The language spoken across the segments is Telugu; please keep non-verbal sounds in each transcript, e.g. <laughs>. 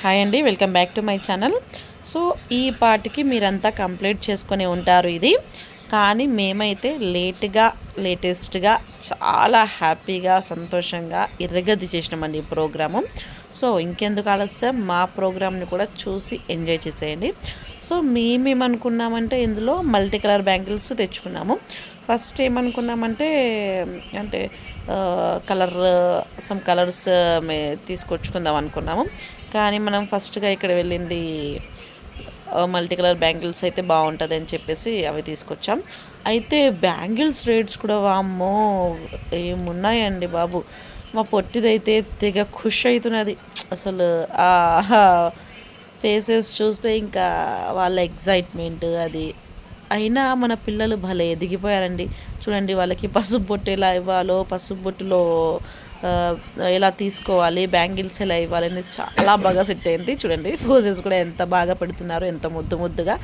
హాయ్ అండి welcome back to my channel so ఈ పాటికి మీరంతా కంప్లీట్ చేసుకొని ఉంటారు ఇది. కానీ మేమైతే లేట్గా లేటెస్ట్గా చాలా హ్యాపీగా సంతోషంగా ఇరగది చేసినామండి ఈ ప్రోగ్రాము. సో ఇంకెందుకు ఆలస్యం మా ప్రోగ్రామ్ని కూడా చూసి ఎంజాయ్ చేసేయండి. సో మేమేమనుకున్నామంటే ఇందులో మల్టీ కలర్ బ్యాంగిల్స్ తెచ్చుకున్నాము. ఫస్ట్ ఏమనుకున్నామంటే అంటే కలర్ సమ్ కలర్స్ మే తీసుకొచ్చుకుందాం అనుకున్నాము. కానీ మనం ఫస్ట్గా ఇక్కడ వెళ్ళింది మల్టీ కలర్ బ్యాంగిల్స్ అయితే బాగుంటుంది అని చెప్పేసి అవి తీసుకొచ్చాం. అయితే బ్యాంగిల్స్ రేట్స్ కూడా వామ్మో ఏమున్నాయండి బాబు. మా పొట్టిదైతే తెగ ఖుష్ అవుతున్నది అసలు ఫేసెస్ చూస్తే ఇంకా వాళ్ళ ఎగ్జైట్మెంట్ అది. అయినా మన పిల్లలు భలే ఎదిగిపోయారండి. చూడండి వాళ్ళకి పసుపు బొట్టు ఎలా ఇవ్వాలో పసుపు బొట్టులో ఎలా తీసుకోవాలి బ్యాంగిల్స్ ఎలా ఇవ్వాలి అనేది చాలా బాగా సెట్ అయింది. చూడండి ఫోజెస్ కూడా ఎంత బాగా పెడుతున్నారో ఎంత ముద్దు ముద్దుగా.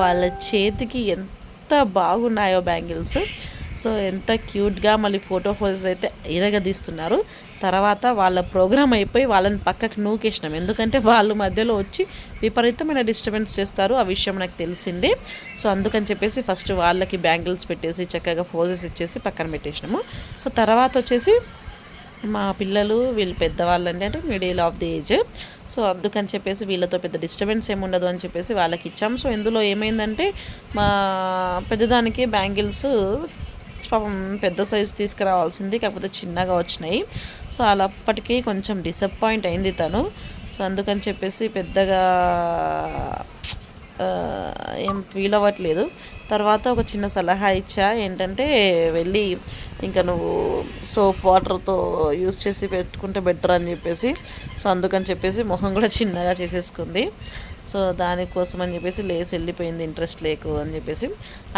వాళ్ళ చేతికి ఎంత బాగున్నాయో బ్యాంగిల్స్. సో ఎంత క్యూట్గా మళ్ళీ ఫోటో ఫోజెస్ అయితే ఇరగదీస్తున్నారు. తర్వాత వాళ్ళ ప్రోగ్రామ్ అయిపోయి వాళ్ళని పక్కకు నూకేసినాం. ఎందుకంటే వాళ్ళు మధ్యలో వచ్చి విపరీతమైన డిస్టర్బెన్స్ చేస్తారు. ఆ విషయం నాకు తెలిసింది. సో అందుకని చెప్పేసి ఫస్ట్ వాళ్ళకి బ్యాంగిల్స్ పెట్టేసి చక్కగా ఫోజెస్ ఇచ్చేసి పక్కన పెట్టేసినాము. సో తర్వాత వచ్చేసి మా పిల్లలు వీళ్ళు పెద్దవాళ్ళండి అంటే middle of the age. So అందుకని చెప్పేసి వీళ్ళతో పెద్ద డిస్టర్బెన్స్ ఏమి ఉండదు అని చెప్పేసి వాళ్ళకి ఇచ్చాం. సో ఇందులో ఏమైందంటే మా పెద్దదానికి బ్యాంగిల్స్ పాపం పెద్ద సైజు తీసుకురావాల్సింది కాకపోతే చిన్నగా వచ్చినాయి. సో అలాప్పటికీ కొంచెం డిసప్పాయింట్ అయింది తను. సో అందుకని చెప్పేసి పెద్దగా ఏం ఫీల్ అవ్వట్లేదు తర్వాత ఒక చిన్న సలహా ఇచ్చా. ఏంటంటే వెళ్ళి ఇంకా నువ్వు సోప్ వాటర్తో యూస్ చేసి పెట్టుకుంటే బెటర్ అని చెప్పేసి సో అందుకని చెప్పేసి మొహం కూడా చిన్నగా చేసేసుకుంది. సో దానికోసం అని చెప్పేసి లేసి వెళ్ళిపోయింది ఇంట్రెస్ట్ లేకు అని చెప్పేసి.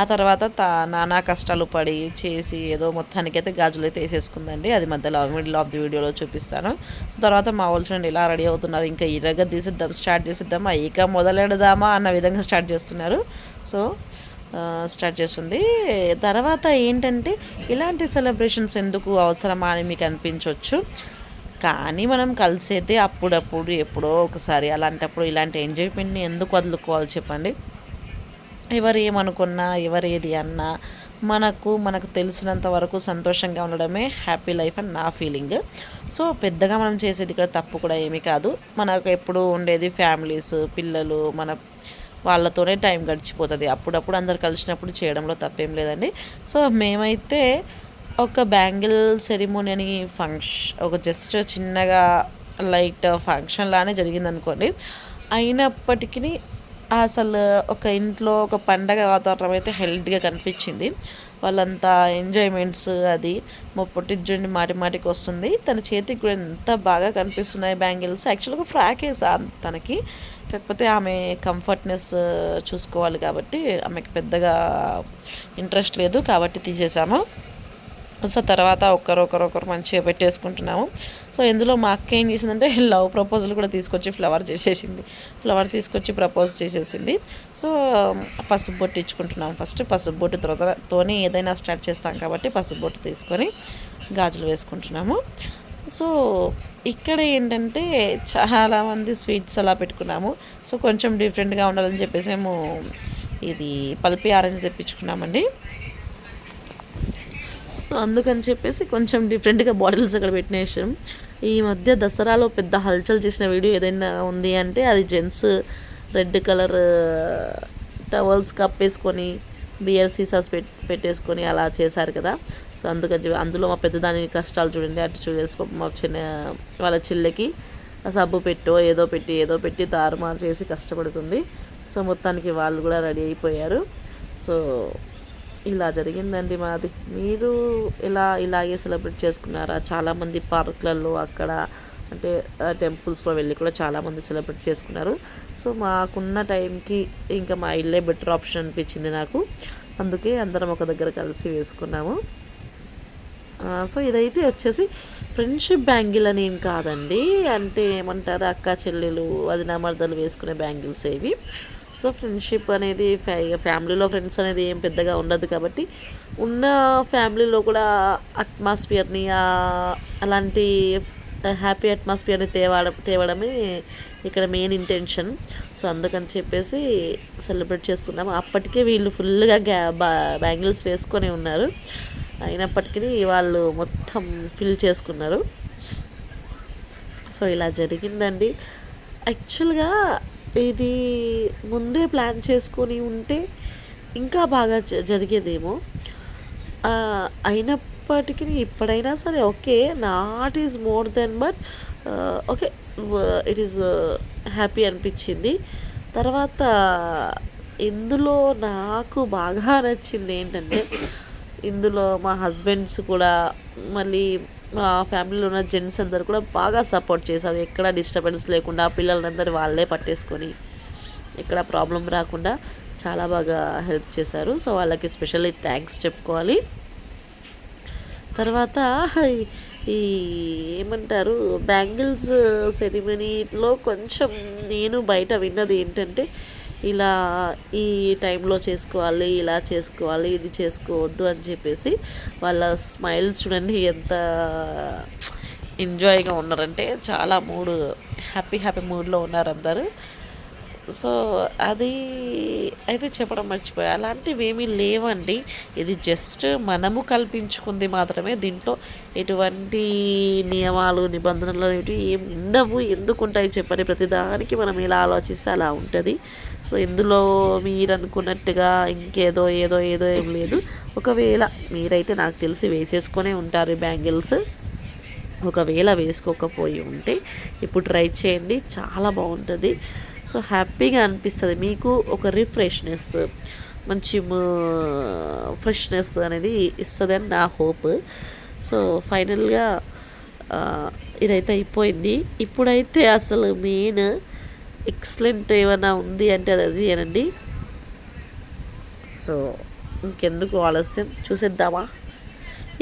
ఆ తర్వాత తా నానా కష్టాలు పడి చేసి ఏదో మొత్తానికైతే గాజులు అయితే వేసేసుకుందండి. అది మధ్యలో మిడిల్ ఆఫ్ ది వీడియోలో చూపిస్తాను. సో తర్వాత మా వాళ్ళు చూడండి ఇలా రెడీ అవుతున్నారు. ఇంకా ఇరగ తీసిద్దాం స్టార్ట్ చేసిద్దామా ఇక మొదలెడదామా అన్న విధంగా స్టార్ట్ చేస్తున్నారు. సో స్టార్ట్ చేస్తుంది. తర్వాత ఏంటంటే ఇలాంటి సెలబ్రేషన్స్ ఎందుకు అవసరమా అని మీకు అనిపించవచ్చు కానీ మనం కలిసేది అప్పుడప్పుడు ఎప్పుడో ఒకసారి అలాంటప్పుడు ఇలాంటి ఎంజాయ్మెంట్ని ఎందుకు వదులుకోవాలి చెప్పండి. ఎవరు ఏమనుకున్నా ఎవరు ఏది అన్నా మనకు మనకు తెలిసినంత వరకు సంతోషంగా ఉండడమే హ్యాపీ లైఫ్ అని నా ఫీలింగ్ సో పెద్దగా మనం చేసేది ఇక్కడ తప్పు కూడా ఏమీ కాదు. మనకు ఎప్పుడు ఉండేది ఫ్యామిలీస్ పిల్లలు మన వాళ్ళతోనే టైం గడిచిపోతుంది. అప్పుడప్పుడు అందరు కలిసినప్పుడు చేయడంలో తప్పేం లేదండి. సో మేమైతే ఒక బ్యాంగిల్ సెరిమోనీ అని ఫంక్షన్ ఒక జస్ట్ చిన్నగా లైట్ ఫంక్షన్ లానే జరిగింది అనుకోండి అయినప్పటికీ అసలు ఒక ఇంట్లో ఒక పండగ వాతావరణం అయితే హెల్త్గా కనిపించింది. వాళ్ళంతా ఎంజాయ్మెంట్స్ అది. మా పొట్టిజ్జుండి మాటి మాటికి వస్తుంది. తన చేతికి కూడా ఎంత బాగా కనిపిస్తున్నాయి బ్యాంగిల్స్. యాక్చువల్గా ఫ్రాక్ వేసా తనకి. కాకపోతే ఆమె కంఫర్ట్నెస్ చూసుకోవాలి కాబట్టి ఆమెకు పెద్దగా ఇంట్రెస్ట్ లేదు కాబట్టి తీసేసాము సో తర్వాత ఒకరొకరొకరు మంచిగా పెట్టేసుకుంటున్నాము. సో ఇందులో మా అక్క ఏం చేసిందంటే <laughs> లవ్ ప్రపోజల్ కూడా తీసుకొచ్చి ఫ్లవర్ చేసేసింది. ఫ్లవర్ తీసుకొచ్చి ప్రపోజ్ చేసేసింది. సో పసుపు బొట్టు ఇచ్చుకుంటున్నాము ఫస్ట్. పసుపు బొట్టు తర్వాతతోనే ఏదైనా స్టార్ట్ చేస్తాం కాబట్టి పసుపు బొట్టు తీసుకొని గాజులు వేసుకుంటున్నాము. సో ఇక్కడ ఏంటంటే చాలామంది స్వీట్స్ అలా పెట్టుకున్నాము. సో కొంచెం డిఫరెంట్గా ఉండాలని చెప్పేసి మేము ఇది పల్పి ఆరెంజ్ తెప్పించుకున్నామండి. సో అందుకని చెప్పేసి కొంచెం డిఫరెంట్గా బాటిల్స్ అక్కడ పెట్టినేసాం. ఈ మధ్య దసరాలో పెద్ద హల్చల్ చేసిన వీడియో ఏదైనా ఉంది అంటే అది జెంట్స్ రెడ్ కలర్ టవల్స్ కప్పేసుకొని బియర్ సీసాస్ పెట్టేసుకొని అలా చేశారు కదా. సో అందుకని అందులో మా పెద్దదాని కష్టాలు చూడండి అటు చూడేసి మా చిన్న వాళ్ళ చెల్లెకి సబ్బు పెట్టో ఏదో పెట్టి ఏదో పెట్టి తారుమారు చేసి కష్టపడుతుంది. సో మొత్తానికి వాళ్ళు కూడా రెడీ అయిపోయారు. సో ఇలా జరిగిందండి మాది. మీరు ఇలా ఇలాగే సెలబ్రేట్ చేసుకున్నారా? చాలామంది పార్కులలో అక్కడ అంటే టెంపుల్స్లో వెళ్ళి కూడా చాలామంది సెలబ్రేట్ చేసుకున్నారు. సో మాకున్న టైంకి ఇంకా మా ఇల్లే బెటర్ ఆప్షన్ అనిపించింది నాకు. అందుకే అందరం ఒక దగ్గర కలిసి వేసుకున్నాము. సో ఇదైతే వచ్చేసి ఫ్రెండ్షిప్ బ్యాంగిల్ అని ఏం కాదండి. అంటే ఏమంటారు అక్క చెల్లెలు అది మరదలు వేసుకునే బ్యాంగిల్స్ ఏవి. సో ఫ్రెండ్షిప్ అనేది ఫ్యామిలీలో ఫ్రెండ్స్ అనేది ఏం పెద్దగా ఉండదు కాబట్టి ఉన్న ఫ్యామిలీలో కూడా అట్మాస్ఫియర్ని అలాంటి హ్యాపీ అట్మాస్ఫియర్ని తేవడం తేవడమే ఇక్కడ మెయిన్ ఇంటెన్షన్. సో అందుకని చెప్పేసి సెలబ్రేట్ చేస్తున్నాము అప్పటికే వీళ్ళు ఫుల్గా గ్యా బ్యాంగిల్స్ వేసుకొని ఉన్నారు. అయినప్పటికీ వాళ్ళు మొత్తం ఫిల్ చేసుకున్నారు. సో ఇలా జరిగిందండి. యాక్చువల్గా ఇది ముందే ప్లాన్ చేసుకొని ఉంటే ఇంకా బాగా జ- జరిగేదేమో. అయినప్పటికీ ఇప్పుడైనా సరే okay not is more than but okay it is happy అనిపించింది. తర్వాత ఇందులో నాకు బాగా నచ్చింది ఏంటంటే ఇందులో మా హస్బెండ్స్ కూడా మళ్ళీ మా ఫ్యామిలీలో ఉన్న జెంట్స్ అందరు కూడా బాగా సపోర్ట్ చేశారు. ఎక్కడ డిస్టర్బెన్స్ లేకుండా పిల్లలందరూ వాళ్ళే పట్టేసుకొని ఎక్కడ ప్రాబ్లం రాకుండా చాలా బాగా హెల్ప్ చేశారు. సో వాళ్ళకి స్పెషల్లీ థ్యాంక్స్ చెప్పుకోవాలి. తర్వాత ఈ- ఈ ఏమంటారు బ్యాంగిల్స్ సెరిమనీలో కొంచెం నేను బయట విన్నది ఏంటంటే ఇలా ఈ టైంలో చేసుకోవాలి ఇలా చేసుకోవాలి ఇది చేసుకోవద్దు అని చెప్పేసి వాళ్ళ స్మైల్ చూడండి ఎంత ఎంజాయ్గా ఉన్నారంటే చాలా మూడు హ్యాపీ హ్యాపీ మూడ్లో ఉన్నారు అందరూ సో అది అయితే చెప్పడం మర్చిపోయా. అలాంటివి ఏమీ లేవండి. ఇది జస్ట్ మనము కల్పించుకుంది మాత్రమే. దీంట్లో ఎటువంటి నియమాలు నిబంధనలు అనేవి ఏం ఉండవు. ఎందుకు ఉంటాయి చెప్పని ప్రతిదానికి మనం ఎలా ఆలోచిస్తే అలా ఉంటుంది. సో ఇందులో మీరు అనుకున్నట్టుగా ఇంకేదో ఏదో ఏదో ఏం లేదు. ఒకవేళ మీరైతే నాకు తెలిసి వేసేసుకొనే ఉంటారు బ్యాంగిల్స్. ఒకవేళ వేసుకోకపోయి ఉంటే ఇప్పుడు ట్రై చేయండి. చాలా బాగుంటుంది. సో హ్యాపీగా అనిపిస్తుంది. మీకు ఒక రిఫ్రెష్నెస్ మంచి ఫ్రెష్నెస్ అనేది ఇస్తుందని నా హోప్. సో ఫైనల్గా ఇదైతే అయిపోయింది. ఇప్పుడైతే అసలు మెయిన్ ఎక్సలెంట్ ఏమైనా ఉంది అంటే అది అది అనండి. సో ఇంకెందుకు ఆలస్యం? చూసేద్దామా?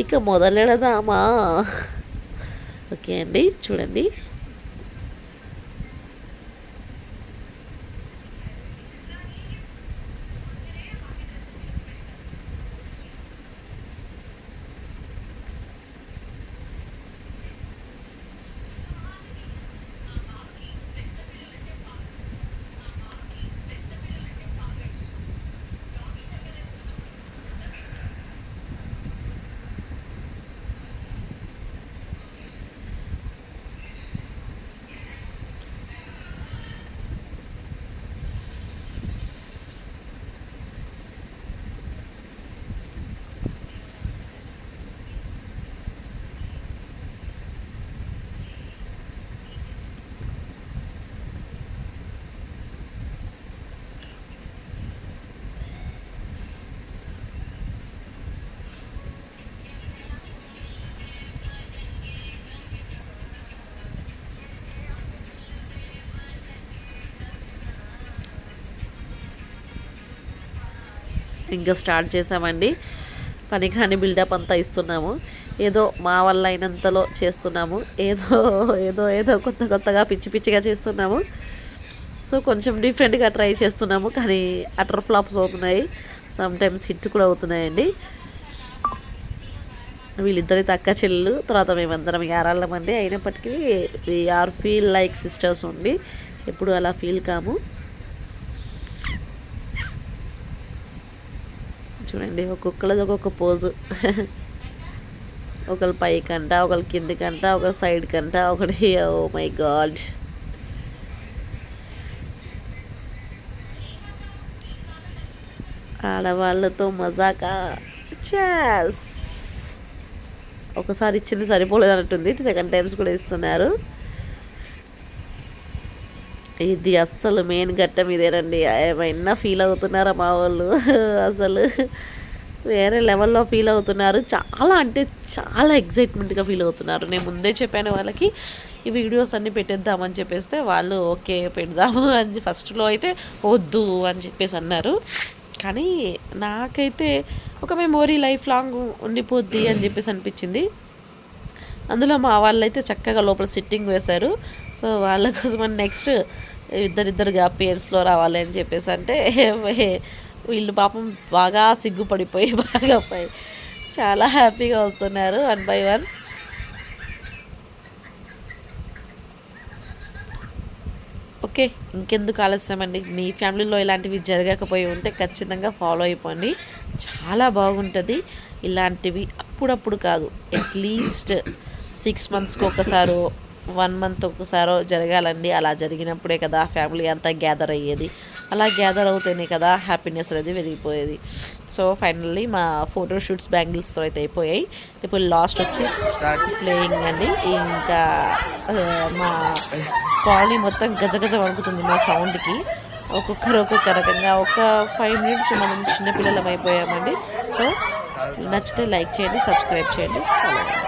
ఇక మొదలెడదామా? ఓకే అండి చూడండి. ఇంకా స్టార్ట్ చేసామండి. పనికిరాని బిల్డప్ అంతా ఇస్తున్నాము. ఏదో మా వల్ల అయినంతలో చేస్తున్నాము. ఏదో ఏదో ఏదో కొత్త కొత్తగా పిచ్చి పిచ్చిగా చేస్తున్నాము. సో కొంచెం డిఫరెంట్గా ట్రై చేస్తున్నాము. కానీ అటర్ ఫ్లాప్స్ అవుతున్నాయి. సమ్టైమ్స్ హిట్ కూడా అవుతున్నాయండి. వీళ్ళిద్దరి తక్క చెల్లెలు తర్వాత మేమందరం యారాళ్ళమండి. అయినప్పటికీ ఆర్ ఫీల్ లైక్ సిస్టర్స్ ఉండి ఎప్పుడు అలా ఫీల్ కాము. చూడండి ఒక్కొక్కళ్ళది ఒక్కొక్క పోజు ఒకరు పైకంట ఒకరు కిందికంట ఒకరు సైడ్ కంట ఒకటి ఓ మై గాడ్ ఆడవాళ్ళతో మజాకా? చాస్ ఒకసారి ఇచ్చింది సరిపోలేదు అన్నట్టుంది సెకండ్ టైమ్స్ కూడా ఇస్తున్నారు. ఇది అస్సలు మెయిన్ ఘట్టం ఇదేనండి. ఏమైనా ఫీల్ అవుతున్నారా మా వాళ్ళు? <laughs> అసలు వేరే లెవెల్లో ఫీల్ అవుతున్నారు. చాలా అంటే చాలా ఎగ్జైట్మెంట్గా ఫీల్ అవుతున్నారు. నేను ముందే చెప్పాను వాళ్ళకి ఈ వీడియోస్ అన్నీ పెట్టేద్దామని చెప్పేస్తే వాళ్ళు ఓకే పెడదాము <laughs> అని ఫస్ట్లో అయితే వద్దు అని చెప్పేసి అన్నారు. కానీ నాకైతే ఒక మెమొరీ లైఫ్ లాంగ్ ఉండిపోద్ది అని చెప్పేసి అనిపించింది. అందులో మా వాళ్ళైతే చక్కగా లోపల సిట్టింగ్ వేశారు. సో వాళ్ళ కోసం నెక్స్ట్ ఇద్దరిద్దరుగా పేర్స్లో రావాలి అని చెప్పేసి అంటే <laughs> వీళ్ళు పాపం బాగా సిగ్గుపడిపోయి బాగా పోయి చాలా హ్యాపీగా వస్తున్నారు వన్ బై వన్. ఓకే ఇంకెందుకు ఆలస్యమండి మీ ఫ్యామిలీలో ఇలాంటివి జరగకపోయి ఉంటే ఖచ్చితంగా ఫాలో అయిపోండి. చాలా బాగుంటుంది. ఇలాంటివి అప్పుడప్పుడు కాదు అట్లీస్ట్ సిక్స్ మంత్స్కి ఒకసారో వన్ మంత్ ఒకసారో జరగాలండి. అలా జరిగినప్పుడే కదా ఫ్యామిలీ అంతా గ్యాదర్ అయ్యేది. అలా గ్యాదర్ అవుతేనే కదా హ్యాపీనెస్ అనేది పెరిగిపోయేది సో ఫైనల్లీ మా ఫోటో షూట్స్ బ్యాంగిల్స్తో అయితే అయిపోయాయి. ఇప్పుడు లాస్ట్ వచ్చి ప్లేయింగ్ అండి. ఇంకా మా కాలనీ మొత్తం గజగజ వణుకుతుంది మా సౌండ్కి. ఒక్కొక్కరు ఒక్కొక్క రకంగా ఒక ఫైవ్ మినిట్స్ మనం చిన్నపిల్లలం అయిపోయామండి. సో నచ్చితే లైక్ చేయండి సబ్స్క్రైబ్ చేయండి. follow